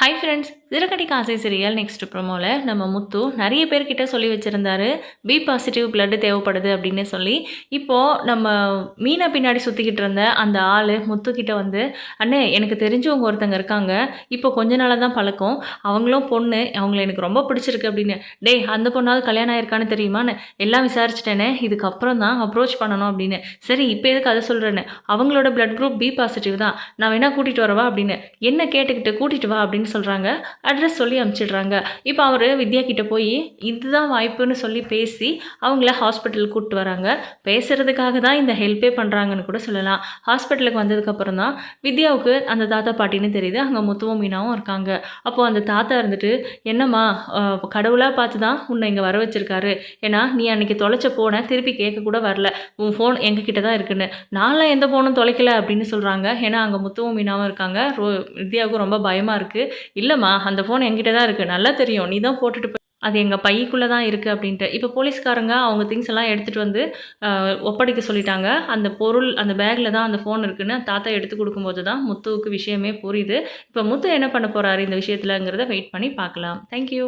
Hi friends, திரக்கடி காசை serial next ப்ரோமோவில் நம்ம முத்து நிறைய பேர்கிட்ட சொல்லி வச்சுருந்தாரு. பி பாசிட்டிவ் பிளட்டு தேவைப்படுது அப்படின்னு சொல்லி. இப்போது நம்ம மீனை பின்னாடி சுற்றிக்கிட்டு இருந்த அந்த ஆள் முத்துக்கிட்ட வந்து அண்ணே எனக்கு தெரிஞ்சவங்க ஒருத்தங்க இருக்காங்க. இப்போ கொஞ்ச நாளாக தான் பழக்கம். அவங்களும் பொண்ணு. அவங்கள எனக்கு ரொம்ப பிடிச்சிருக்கு அப்படின்னு. டேய் அந்த பொண்ணாவது கல்யாணம் ஆயிருக்கான்னு தெரியுமான்னு எல்லாம் விசாரிச்சிட்டேனே. இதுக்கப்புறம் தான் அப்ரோச் பண்ணணும் அப்படின்னு. சரி இப்போ எதுக்கு அதை சொல்கிறேன்னு அவங்களோட பிளட் குரூப் பி பாசிட்டிவ் தான். நான் வேணால் கூட்டிகிட்டு வரவா அப்படின்னு. என்ன கேட்டுக்கிட்டு கூட்டிகிட்டு வா அப்படின்னு சொல்கிறாங்க அட்ரஸ் சொல்லி அனுப்பிச்சிடுறாங்க இப்போ அவர் வித்யா கிட்டே போய் இதுதான் வாய்ப்புன்னு சொல்லி பேசி அவங்கள ஹாஸ்பிட்டலுக்கு கூப்பிட்டு வராங்க. பேசுகிறதுக்காக தான் இந்த ஹெல்ப்பே பண்ணுறாங்கன்னு கூட சொல்லலாம். ஹாஸ்பிட்டலுக்கு வந்ததுக்கப்புறம் தான் வித்யாவுக்கு அந்த தாத்தா பாட்டின்னு தெரியுது. அங்கே முத்துவும் மீனாவும் இருக்காங்க. அப்போது அந்த தாத்தா இருந்துட்டு என்னம்மா கடவுளாக பார்த்து தான் உன்னை இங்கே வர வச்சுருக்காரு. ஏன்னா நீ அன்னைக்கு தொலைச்ச போன திருப்பி கேட்க கூட வரல. உன் ஃபோன் எங்ககிட்ட தான் இருக்குன்னு. நான்லாம் எந்த ஃபோனும் தொலைக்கல அப்படின்னு சொல்கிறாங்க ஏன்னா அங்கே முத்துவும் மீனாவும் இருக்காங்க. ரோ வித்யாவுக்கும் ரொம்ப பயமாக இருக்குது இல்லைம்மா அந்த ஃபோன் என்கிட்ட தான் இருக்குது நல்லா தெரியும். நீ தான் போட்டுட்டு போய் அது எங்கள் பைக்குள்ளே தான் இருக்குது அப்படின்ட்டு. இப்போ போலீஸ்காரங்க அவங்க திங்ஸ் எல்லாம் எடுத்துகிட்டு வந்து ஒப்படைக்க சொல்லிட்டாங்க. அந்த பொருள் அந்த பேக்கில் தான் அந்த ஃபோன் இருக்குன்னு தாத்தா எடுத்து கொடுக்கும்போது தான் முத்துவுக்கு விஷயமே புரியுது. இப்போ முத்து என்ன பண்ண போகிறாரு இந்த விஷயத்துலங்கிறத வெயிட் பண்ணி பார்க்கலாம். தேங்க்யூ